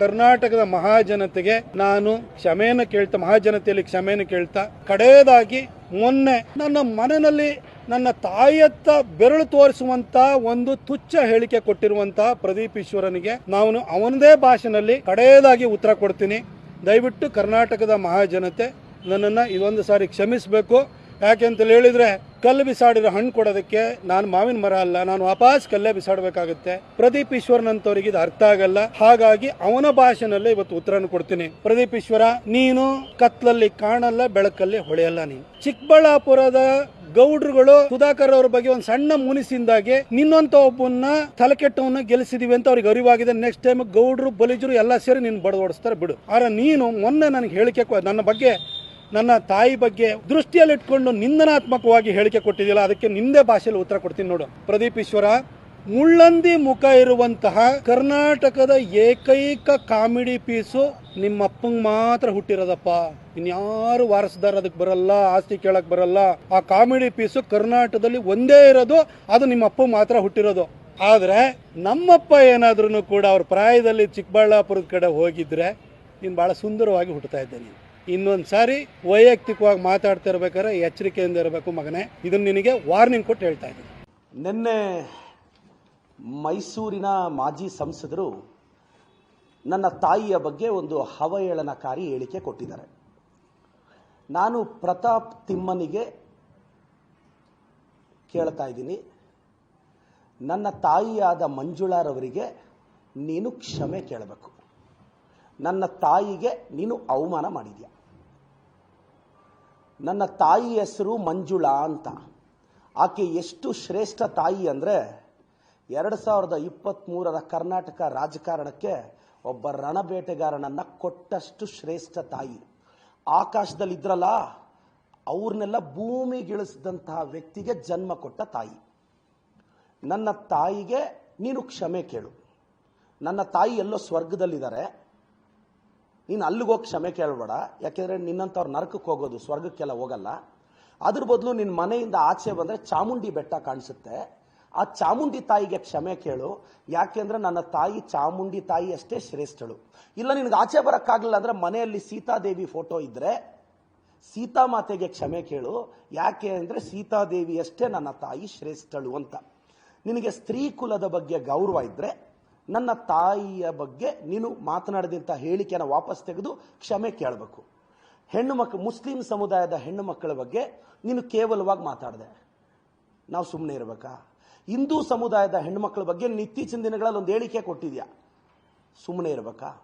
ಕರ್ನಾಟಕದ ಮಹಾಜನತೆಗೆ ನಾನು ಕ್ಷಮೆಯನ್ನು ಕೇಳ್ತಾ, ಮಹಾಜನತೆಯಲ್ಲಿ ಕ್ಷಮೆಯನ್ನು ಕೇಳ್ತಾ, ಕಡೆಯದಾಗಿ ಮೊನ್ನೆ ನನ್ನ ಮನೆಯಲ್ಲಿ ನನ್ನ ತಾಯಿಯತ್ತ ಬೆರಳು ತೋರಿಸುವಂತ ಒಂದು ತುಚ್ಛ ಹೇಳಿಕೆ ಕೊಟ್ಟಿರುವಂತಹ ಪ್ರದೀಪ್ ಈಶ್ವರನಿಗೆ ನಾನು ಅವನದೇ ಭಾಷೆನಲ್ಲಿ ಕಡೆಯದಾಗಿ ಉತ್ತರ ಕೊಡ್ತೀನಿ. ದಯವಿಟ್ಟು ಕರ್ನಾಟಕದ ಮಹಾಜನತೆ ನನ್ನನ್ನು ಇದೊಂದು ಸಾರಿ ಕ್ಷಮಿಸಬೇಕು. ಯಾಕೆಂತ ಹೇಳಿದ್ರೆ, ಕಲ್ಲು ಬಿಸಾಡಿರೋ ಹಣ್ಣು ಕೊಡೋದಕ್ಕೆ ನಾನು ಮಾವಿನ ಮರ ಅಲ್ಲ, ನಾನು ವಾಪಸ್ ಕಲ್ಲೇ ಬಿಸಾಡಬೇಕಾಗುತ್ತೆ. ಪ್ರದೀಪ್ ಈಶ್ವರನಂತವರಿಗೆ ಇದು ಅರ್ಥ ಆಗಲ್ಲ. ಹಾಗಾಗಿ ಅವನ ಭಾಷೆನಲ್ಲೇ ಇವತ್ತು ಉತ್ತರನ ಕೊಡ್ತೀನಿ. ಪ್ರದೀಪ್ ಈಶ್ವರ, ನೀನು ಕತ್ಲಲ್ಲಿ ಕಾಣಲ್ಲ, ಬೆಳಕಲ್ಲಿ ಹೊಳೆಯಲ್ಲ ನೀನು. ಚಿಕ್ಕಬಳ್ಳಾಪುರದ ಗೌಡ್ರುಗಳು ಸುಧಾಕರ್ ಅವ್ರ ಬಗ್ಗೆ ಒಂದು ಸಣ್ಣ ಮುನಿಸಿಂದಾಗೆ ನಿನ್ನಂತ ಒಬ್ಬನ ತಲೆಕೆಟ್ಟವನ್ನ ಗೆಲ್ಲಿಸಿದೀವಿ ಅಂತ ಅವ್ರಿಗೆ ಅರಿವಾಗಿದೆ. ನೆಕ್ಸ್ಟ್ ಟೈಮ್ ಗೌಡ್ರು, ಬಲಿಜರು ಎಲ್ಲ ಸೇರಿ ನೀನು ಬಡದೋಡಿಸ್ತಾರೆ ಬಿಡು. ಆದ್ರೆ ನೀನು ಮೊನ್ನೆ ನನಗೆ ಹೇಳಿಕೆ ನನ್ನ ಬಗ್ಗೆ ನನ್ನ ತಾಯಿ ಬಗ್ಗೆ ದೃಷ್ಟಿಯಲ್ಲಿಟ್ಕೊಂಡು ನಿಂದನಾತ್ಮಕವಾಗಿ ಹೇಳಿಕೆ ಕೊಟ್ಟಿದ್ದಿಲ್ಲ ಅದಕ್ಕೆ ನಿಂದೆ ಭಾಷೆಯಲ್ಲಿ ಉತ್ತರ ಕೊಡ್ತೀನಿ ನೋಡು. ಪ್ರದೀಪ್ ಈಶ್ವರ, ಮುಳ್ಳಂದಿ ಮುಖ ಇರುವಂತಹ ಕರ್ನಾಟಕದ ಏಕೈಕ ಕಾಮಿಡಿ ಪೀಸು ನಿಮ್ಮ ಅಪ್ಪಂಗ್ ಮಾತ್ರ ಹುಟ್ಟಿರೋದಪ್ಪ. ಇನ್ಯಾರು ವಾರಸದಾರ ಅದಕ್ಕೆ ಬರಲ್ಲ, ಆಸ್ತಿ ಕೇಳಕ್ ಬರಲ್ಲ. ಆ ಕಾಮಿಡಿ ಪೀಸು ಕರ್ನಾಟಕದಲ್ಲಿ ಒಂದೇ ಇರೋದು, ಅದು ನಿಮ್ಮ ಅಪ್ಪ ಮಾತ್ರ ಹುಟ್ಟಿರೋದು. ಆದ್ರೆ ನಮ್ಮಪ್ಪ ಏನಾದ್ರೂ ಕೂಡ ಅವ್ರ ಪ್ರಾಯದಲ್ಲಿ ಚಿಕ್ಕಬಳ್ಳಾಪುರದ ಕಡೆ ಹೋಗಿದ್ರೆ ನೀನು ಬಹಳ ಸುಂದರವಾಗಿ ಹುಟ್ಟುತ್ತಾ ಇದ್ದೆ ಇನ್ನೊಂದು ಸಾರಿ ವೈಯಕ್ತಿಕವಾಗಿ ಮಾತಾಡ್ತಾ ಇರ್ಬೇಕಾದ್ರೆ ಎಚ್ಚರಿಕೆಯಿಂದ ಇರಬೇಕು ಮಗನೇ. ಇದನ್ನು ನಿನಗೆ ವಾರ್ನಿಂಗ್ ಕೊಟ್ಟು ಹೇಳ್ತಾ ಇದ್ದೀನಿ. ನಿನ್ನೆ ಮೈಸೂರಿನ ಮಾಜಿ ಸಂಸದರು ನನ್ನ ತಾಯಿಯ ಬಗ್ಗೆ ಒಂದು ಹವಹೇಳನಕಾರಿ ಹೇಳಿಕೆ ಕೊಟ್ಟಿದ್ದಾರೆ. ನಾನು ಪ್ರತಾಪ್ ತಿಮ್ಮನಿಗೆ ಕೇಳ್ತಾ ಇದ್ದೀನಿ. ನನ್ನ ತಾಯಿಯಾದ ಮಂಜುಳಾರವರಿಗೆ ನೀನು ಕ್ಷಮೆ ಕೇಳಬೇಕು. ನನ್ನ ತಾಯಿಗೆ ನೀನು ಅವಮಾನ ಮಾಡಿದ್ಯಾ? ನನ್ನ ತಾಯಿ ಹೆಸರು ಮಂಜುಳಾ ಅಂತ. ಆಕೆ ಎಷ್ಟು ಶ್ರೇಷ್ಠ ತಾಯಿ ಅಂದರೆ ಎರಡು ಸಾವಿರದ ಇಪ್ಪತ್ತ್ಮೂರರ ಕರ್ನಾಟಕ ರಾಜಕಾರಣಕ್ಕೆ ಒಬ್ಬ ರಣಬೇಟೆಗಾರನನ್ನು ಕೊಟ್ಟಷ್ಟು ಶ್ರೇಷ್ಠ ತಾಯಿ. ಆಕಾಶದಲ್ಲಿದ್ರಲ್ಲ ಅವ್ರನ್ನೆಲ್ಲ ಭೂಮಿಗಿಳಿಸಿದಂತಹ ವ್ಯಕ್ತಿಗೆ ಜನ್ಮ ಕೊಟ್ಟ ತಾಯಿ. ನನ್ನ ತಾಯಿಗೆ ನೀನು ಕ್ಷಮೆ ಕೇಳು. ನನ್ನ ತಾಯಿ ಎಲ್ಲೋ ಸ್ವರ್ಗದಲ್ಲಿದ್ದಾರೆ. ನೀನು ಅಲ್ಲಿಗೆ ಹೋಗಿ ಕ್ಷಮೆ ಕೇಳಬೇಡ. ಯಾಕೆಂದರೆ ನಿನ್ನಂಥವ್ರು ನರಕಕ್ಕೆ ಹೋಗೋದು, ಸ್ವರ್ಗಕ್ಕೆಲ್ಲ ಹೋಗಲ್ಲ. ಅದ್ರ ಬದಲು ನಿನ್ನ ಮನೆಯಿಂದ ಆಚೆ ಬಂದರೆ ಚಾಮುಂಡಿ ಬೆಟ್ಟ ಕಾಣಿಸುತ್ತೆ. ಆ ಚಾಮುಂಡಿ ತಾಯಿಗೆ ಕ್ಷಮೆ ಕೇಳು. ಯಾಕೆಂದ್ರೆ ನನ್ನ ತಾಯಿ ಚಾಮುಂಡಿ ತಾಯಿ ಅಷ್ಟೇ ಶ್ರೇಷ್ಠಳು. ಇಲ್ಲ, ನಿನಗೆ ಆಚೆ ಬರೋಕ್ಕಾಗಲಿಲ್ಲ ಅಂದರೆ ಮನೆಯಲ್ಲಿ ಸೀತಾದೇವಿ ಫೋಟೋ ಇದ್ದರೆ ಸೀತಾಮಾತೆಗೆ ಕ್ಷಮೆ ಕೇಳು. ಯಾಕೆ ಅಂದರೆ ಸೀತಾದೇವಿ ಅಷ್ಟೇ ನನ್ನ ತಾಯಿ ಶ್ರೇಷ್ಠಳು ಅಂತ. ನಿನಗೆ ಸ್ತ್ರೀ ಕುಲದ ಬಗ್ಗೆ ಗೌರವ ಇದ್ದರೆ ನನ್ನ ತಾಯಿಯ ಬಗ್ಗೆ ನೀನು ಮಾತನಾಡಿದಂಥ ಹೇಳಿಕೆನ ವಾಪಸ್ ತೆಗೆದು ಕ್ಷಮೆ ಕೇಳಬೇಕು. ಹೆಣ್ಣು ಮಕ್ಕಳು ಮುಸ್ಲಿಂ ಸಮುದಾಯದ ಹೆಣ್ಣು ಮಕ್ಕಳ ಬಗ್ಗೆ ನೀನು ಕೇವಲವಾಗಿ ಮಾತಾಡಿದೆ. ನಾವು ಸುಮ್ಮನೆ ಇರಬೇಕಾ? ಹಿಂದೂ ಸಮುದಾಯದ ಹೆಣ್ಣುಮಕ್ಕಳ ಬಗ್ಗೆ ನೀನು ಇತ್ತೀಚಿನ ದಿನಗಳಲ್ಲಿ ಒಂದು ಹೇಳಿಕೆ ಕೊಟ್ಟಿದ್ಯಾ? ಸುಮ್ಮನೆ ಇರಬೇಕಾ?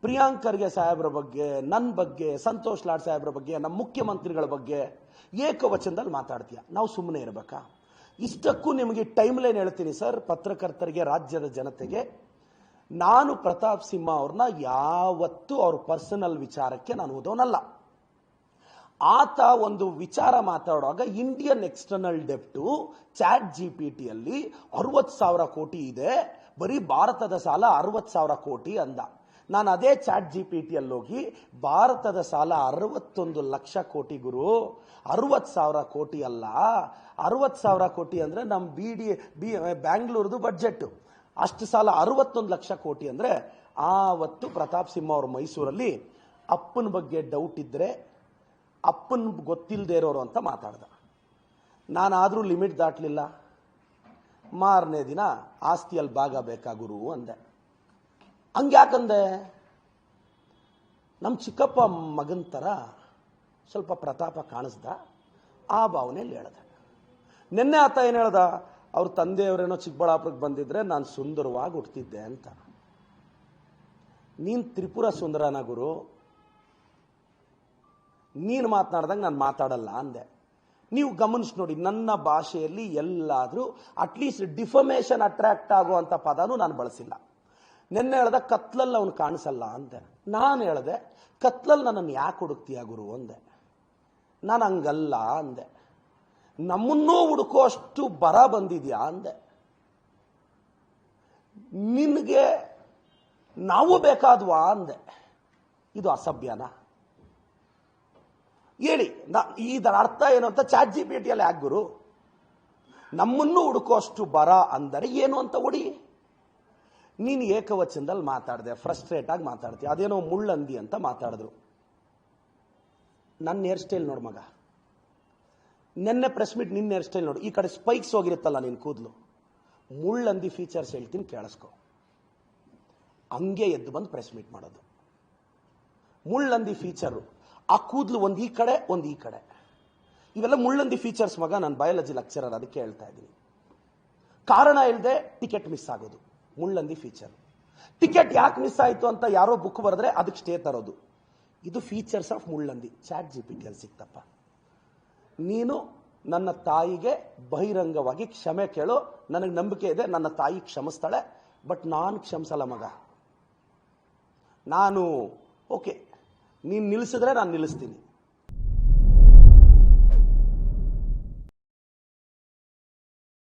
ಪ್ರಿಯಾಂಕರ್ಗೆ ಸಾಹೇಬ್ರ ಬಗ್ಗೆ ನನ್ನ ಬಗ್ಗೆ, ಸಂತೋಷ್ ಲಾಡ್ ಸಾಹೇಬ್ರ ಬಗ್ಗೆ, ನಮ್ಮ ಮುಖ್ಯಮಂತ್ರಿಗಳ ಬಗ್ಗೆ ಏಕವಚನದಲ್ಲಿ ಮಾತಾಡ್ತೀಯ? ನಾವು ಸುಮ್ಮನೆ ಇರಬೇಕಾ? ಇಷ್ಟಕ್ಕೂ ನಿಮಗೆ ಟೈಮ್ ಲೈನ್ ಹೇಳ್ತೀನಿ ಸರ್ ಪತ್ರಕರ್ತರಿಗೆ, ರಾಜ್ಯದ ಜನತೆಗೆ. ನಾನು ಪ್ರತಾಪ್ ಸಿಂಹ ಅವ್ರನ್ನ ಯಾವತ್ತೂ ಅವ್ರ ಪರ್ಸನಲ್ ವಿಚಾರಕ್ಕೆ ನಾನು ಓದೋನಲ್ಲ. ಆತ ಒಂದು ವಿಚಾರ ಮಾತಾಡುವಾಗ ಇಂಡಿಯನ್ ಎಕ್ಸ್ಟರ್ನಲ್ ಡೆಪ್ಟು ಚಾಟ್ ಜಿ ಪಿ ಟಿಯಲ್ಲಿ ಅರವತ್ತು ಸಾವಿರ ಕೋಟಿ ಇದೆ. ಬರೀ ಭಾರತದ ಸಾಲ ಅರವತ್ತು ಸಾವಿರ ಕೋಟಿ ಅಂದ. ನಾನು ಅದೇ ಚಾಟ್ ಜಿ ಪಿ ಟಿಯಲ್ಲಿ ಹೋಗಿ ಭಾರತದ ಸಾಲ ಅರವತ್ತೊಂದು ಲಕ್ಷ ಕೋಟಿ ಗುರು. ಅರವತ್ತು ಸಾವಿರ ಕೋಟಿ ಅಲ್ಲ. ಅರವತ್ತು ಸಾವಿರ ಕೋಟಿ ಅಂದರೆ ನಮ್ಮ ಬಿ ಡಿ ಬಿ ಬ್ಯಾಂಗ್ಳೂರ್ದು ಬಡ್ಜೆಟ್ಟು ಅಷ್ಟು ಸಾಲ ಅರವತ್ತೊಂದು ಲಕ್ಷ ಕೋಟಿ ಅಂದರೆ ಆವತ್ತು ಪ್ರತಾಪ್ ಸಿಂಹ ಅವರು ಮೈಸೂರಲ್ಲಿ ಅಪ್ಪನ ಬಗ್ಗೆ ಡೌಟ್ ಇದ್ದರೆ ಅಪ್ಪನ ಗೊತ್ತಿಲ್ಲದೆ ಇರೋರು ಅಂತ ಮಾತಾಡ್ದ. ನಾನಾದರೂ ಲಿಮಿಟ್ ದಾಟಲಿಲ್ಲ. ಮಾರನೇ ದಿನ ಆಸ್ತಿಯಲ್ಲಿ ಭಾಗ ಬೇಕಾಗುರು ಅಂದೆ. ಹಂಗ್ಯಾಕಂದೆ? ನಮ್ಮ ಚಿಕ್ಕಪ್ಪ ಮಗನ ಥರ ಸ್ವಲ್ಪ ಪ್ರತಾಪ ಕಾಣಿಸ್ದ, ಆ ಭಾವನೆಯಲ್ಲಿ ಹೇಳ್ದೆ. ನಿನ್ನೆ ಆತ ಏನು ಹೇಳ್ದ? ಅವ್ರ ತಂದೆಯವರೇನೋ ಚಿಕ್ಕಬಳ್ಳಾಪುರಕ್ಕೆ ಬಂದಿದ್ರೆ ನಾನು ಸುಂದರವಾಗಿ ಹುಟ್ಟಿದ್ದೆ ಅಂತ. ನೀನು ತ್ರಿಪುರ ಸುಂದರನ ಗುರು. ನೀನು ಮಾತನಾಡ್ದಂಗೆ ನಾನು ಮಾತಾಡಲ್ಲ ಅಂದೆ. ನೀವು ಗಮನಿಸಿ ನೋಡಿ, ನನ್ನ ಭಾಷೆಯಲ್ಲಿ ಎಲ್ಲಾದರೂ ಅಟ್ಲೀಸ್ಟ್ ಡಿಫಮೇಷನ್ ಅಟ್ರಾಕ್ಟ್ ಆಗುವಂಥ ಪದನೂ ನಾನು ಬಳಸಿಲ್ಲ. ನಿನ್ನೆ ಹೇಳ್ದೆ, ಕತ್ಲಲ್ಲಿ ಅವನು ಕಾಣಿಸಲ್ಲ ಅಂದೆ. ನಾನು ಹೇಳ್ದೆ, ಕತ್ಲಲ್ಲಿ ನನ್ನನ್ನು ಯಾಕೆ ಹುಡುಕ್ತೀಯ ಗುರು ಅಂದೆ. ನಾನು ಹಂಗಲ್ಲ ಅಂದೆ. ನಮ್ಮನ್ನೂ ಹುಡುಕೋ ಅಷ್ಟು ಬರ ಬಂದಿದ್ಯಾ ಅಂದೆ. ನಿನಗೆ ನಾವು ಬೇಕಾದ್ವಾ ಅಂದೆ. ಇದು ಅಸಭ್ಯನಾ? ಹೇಳಿ, ನಾ ಇದರ ಅರ್ಥ ಏನು ಅಂತ ಚಾಟ್ ಜಿ ಪಿ ಟಿಯಲ್ಲಿ ಯಾಕೆ ಗುರು. ನಮ್ಮನ್ನು ಹುಡುಕೋ ಅಷ್ಟು ಬರ ಅಂದರೆ ಏನು ಅಂತ ಹೊಡಿ ನೀನು ಏಕವಚನದಲ್ಲಿ ಮಾತಾಡಿದೆ ಫ್ರಸ್ಟ್ರೇಟ್ ಆಗಿ ಮಾತಾಡ್ತೀಯ. ಅದೇನೋ ಮುಳ್ಳಂದಿ ಅಂತ ಮಾತಾಡಿದ್ರು. ನನ್ನ ಹೇರ್ ಸ್ಟೈಲ್ ನೋಡು ಮಗ. ನೆನ್ನೆ ಪ್ರೆಸ್ ಮೀಟ್ ನಿನ್ನ ಹೇರ್ ಸ್ಟೈಲ್ ನೋಡು. ಈ ಕಡೆ ಸ್ಪೈಕ್ಸ್ ಹೋಗಿರುತ್ತಲ್ಲ ನಿನ್ನ ಕೂದಲು. ಮುಳ್ಳಂದಿ ಫೀಚರ್ಸ್ ಹೇಳ್ತೀನಿ ಕೇಳಿಸ್ಕೊ. ಹಂಗೆ ಎದ್ದು ಬಂದು ಪ್ರೆಸ್ ಮೀಟ್ ಮಾಡೋದು. ಮುಳ್ಳಂದಿ ಫೀಚರು ಆ ಕೂದಲು ಒಂದು ಈ ಕಡೆ, ಒಂದು ಈ ಕಡೆ. ಇವೆಲ್ಲ ಮುಳ್ಳಂದಿ ಫೀಚರ್ಸ್ ಮಗ, ನಾನು ಬಯಾಲಜಿ ಲೆಕ್ಚರರ್ ಅದಕ್ಕೆ ಹೇಳ್ತಾ ಇದ್ದೀನಿ. ಕಾರಣ ಇಲ್ಲದೆ ಟಿಕೆಟ್ ಮಿಸ್ ಆಗೋದು. ಮುಳ್ಳಂದಿ ಫೀಚರ್ ಟಿಕೆಟ್ ಯಾಕೆ ಮಿಸ್ ಆಯಿತು ಅಂತ ಯಾರೋ ಬುಕ್ ಬರೆದ್ರೆ ಅದಕ್ಕೆ ಸ್ಟೇ ತರೋದು. ಇದು ಫೀಚರ್ಸ್ ಆಫ್ ಮುಳ್ಳಂದಿ ಚಾಟ್ ಜಿ ಪಿ ಟಿಯಲ್ಲಿ ಸಿಕ್ತಪ್ಪ. ನೀನು ನನ್ನ ತಾಯಿಗೆ ಬಹಿರಂಗವಾಗಿ ಕ್ಷಮೆ ಕೇಳು. ನನಗೆ ನಂಬಿಕೆ ಇದೆ, ನನ್ನ ತಾಯಿ ಕ್ಷಮಿಸ್ತಾಳೆ. ಬಟ್ ನಾನು ಕ್ಷಮಿಸಲ್ಲ ಮಗ. ನಾನು ಓಕೆ ನೀನು ನಿಲ್ಲಿಸಿದ್ರೆ ನಾನು ನಿಲ್ಲಿಸ್ತೀನಿ.